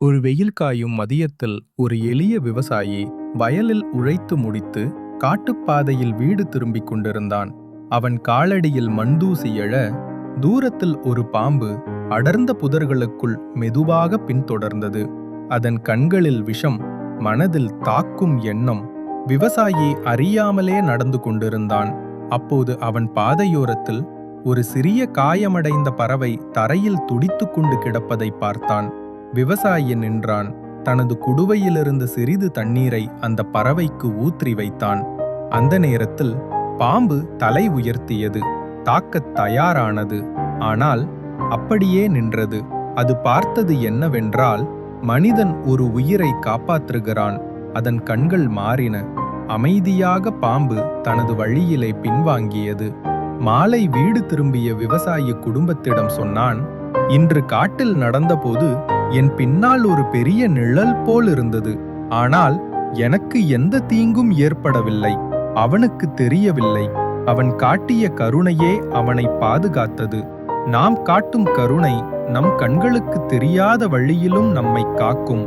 ஒரு வெயில் காயும் மதியத்தில் ஒரு எளிய விவசாயி வயலில் உழைத்து முடித்து காட்டுப்பாதையில் வீடு திரும்பிக் கொண்டிருந்தான். அவன் காலடியில் மண்தூசி எழ தூரத்தில் ஒரு பாம்பு அடர்ந்த புதர்களுக்குள் மெதுவாக பின்தொடர்ந்தது. அதன் கண்களில் விஷம் மனதில் தாக்கும் எண்ணம் விவசாயி அறியாமலே நடந்து கொண்டிருந்தான். அப்போது அவன் பாதையோரத்தில் ஒரு சிறிய காயமடைந்த பறவை தரையில் துடித்துக் கொண்டு கிடப்பதை பார்த்தான். விவசாயி நின்றான். தனது குடுவையிலிருந்து சிறிது தண்ணீரை அந்த பறவைக்கு ஊற்றி வைத்தான். அந்த நேரத்தில் பாம்பு தலை உயர்த்தியது. தாக்கத் தயாரானது. ஆனால் அப்படியே நின்றது. அது பார்த்தது என்னவென்றால் மனிதன் ஒரு உயிரை காப்பாற்றுகிறான். அதன் கண்கள் மாறின. அமைதியாக பாம்பு தனது வழியிலே பின்வாங்கியது. மாலை வீடு திரும்பிய விவசாயி குடும்பத்திடம் சொன்னான் இன்று காட்டில் நடந்தபோது என் பின்னால் ஒரு பெரிய நிழல் போல் இருந்தது. ஆனால் எனக்கு எந்த தீங்கும் ஏற்படவில்லை. அவனுக்கு தெரியவில்லை. அவன் காட்டிய கருணையே அவனை பாதுகாத்தது. நாம் காட்டும் கருணை நம் கண்களுக்கு தெரியாத வழியிலும் நம்மை காக்கும்.